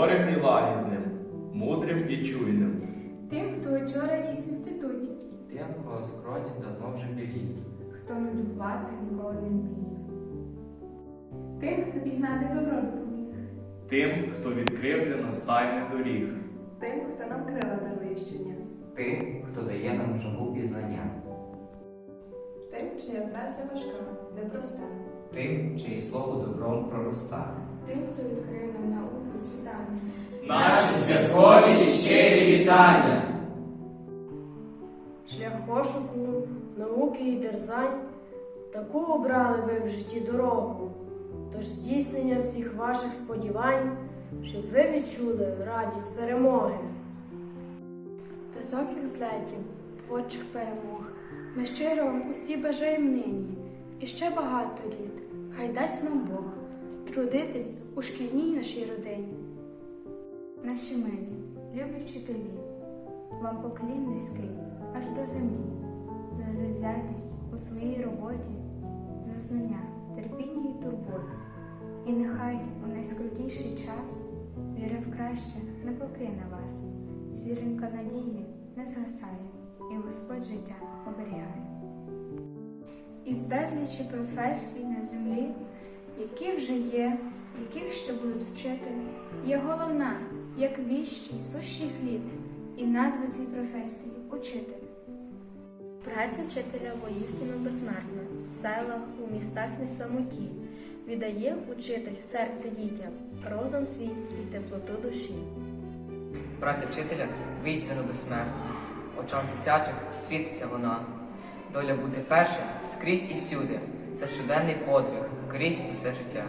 суворим і лагідним, мудрим і чуйним, Тим, хто вчора із інституті, Тим, кого скроні давно вже білі. хто нудьгувати ніколи не вміє. тим, хто пізнати добро допоміг, тим, хто відкрив для нас тайни доріг, Тим, хто нам крила дарує щодня. Тим, хто дає нам жагу пізнання, Тим, чия праця важка, непроста. тим, чиє слово добром пророста. Тим, хто відкрив нам науки світання. Наші святкові щирі вітання! Шлях пошуку, науки і дерзань, таку обрали ви в житті дорогу. Тож здійснення всіх ваших сподівань, щоб ви відчули радість перемоги. високих злетів, творчих перемог. Ми щиро вам усі бажаємо нині. І ще багато літ. Хай дасть нам Бог трудитись у шкільній нашій родині. Наші милі, любі вчителі, вам поклін низький аж до землі, за завзятість у своїй роботі, за знання, терпіння і турботи. І нехай у найскрутніший час віра в краще не покине вас, зіронька надії не згасає, і Господь життя оберігає. Із безлічі професій на землі, які вже є, яких ще будуть вчити, є головна, як віщий, сущий хліб, і назва цій професії учитель. Праця вчителя воістину безсмертна, в селах, у містах не самоті. Віддає учитель серце дітям, розум свій і теплоту душі. Праця вчителя воістину безсмертна. В очах дитячих світиться вона. Доля бути першим скрізь і всюди. Це щоденний подвиг, крізь усе життя.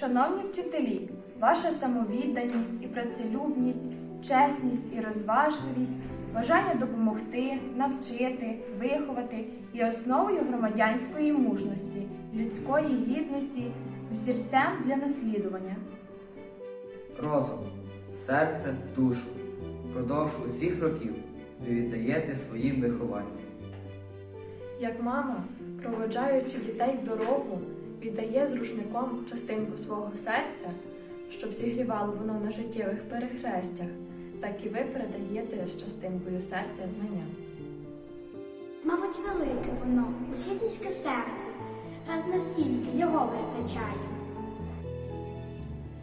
Шановні вчителі, ваша самовідданість і працелюбність, чесність і розважливість, бажання допомогти, навчити, виховати є основою громадянської мужності, людської гідності, взірцем для наслідування. Розум, серце, душу. Продовж усіх років ви віддаєте своїм вихованцям. Як мама, проводжаючи дітей в дорогу, віддає з рушником частинку свого серця, щоб зігрівало воно на життєвих перехрестях, так і ви передаєте з частинкою серця знання. Мабуть, велике воно, учительське серце, раз настільки його вистачає.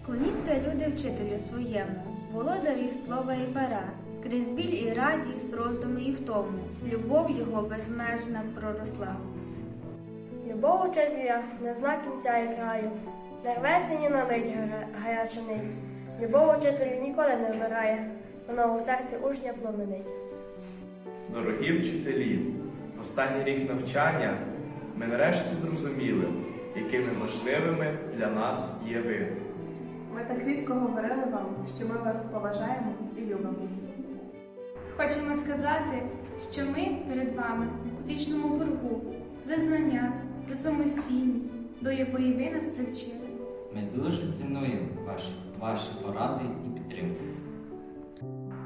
Клоніться люди вчителю своєму, володарі слова і пера, крізь біль і радість, роздуми і втому, любов його безмежна проросла. Любов учителя не зна кінця і краю, не рветься ні на мить гаряча нить. Любов учителю ніколи не вмирає, вона у серці учня пломенить. Дорогі вчителі, в останній рік навчання ми нарешті зрозуміли, якими важливими для нас є ви. Ми так рідко говорили вам, що ми вас поважаємо і любимо. Хочемо сказати, що ми перед вами у вічному боргу за знання, за самостійність, до якої ви нас привчили. Ми дуже цінуємо ваші, ваші поради і підтримку.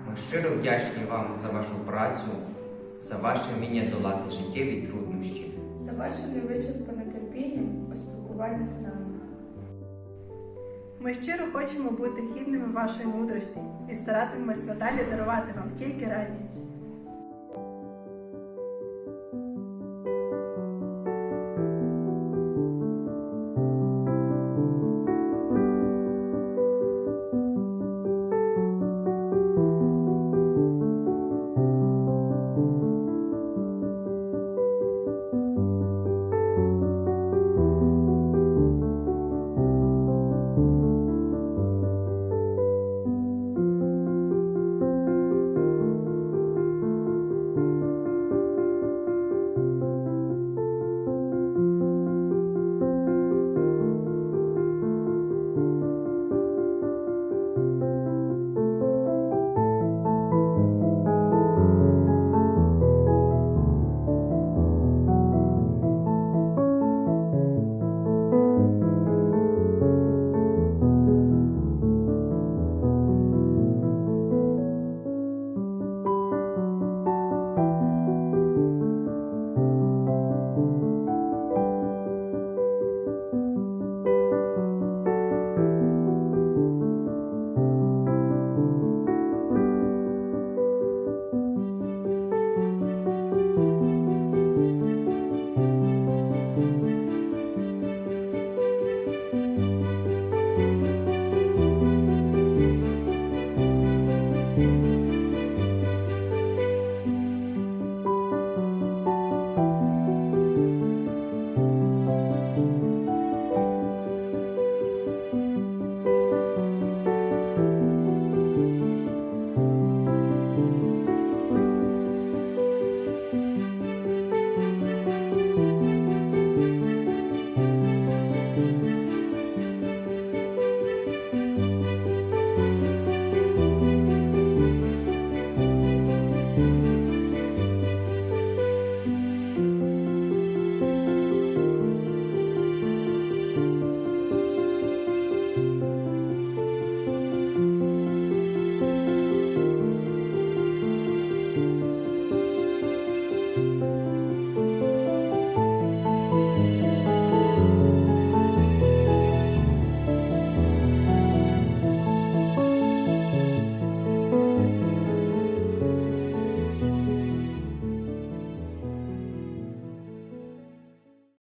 Ми щиро вдячні вам за вашу працю, за ваше вміння долати життєві труднощі. За ваше невичерпане терпіння у спілкуванні з нами. Ми щиро хочемо бути гідними вашої мудрості і старатимемось надалі дарувати вам тільки радість.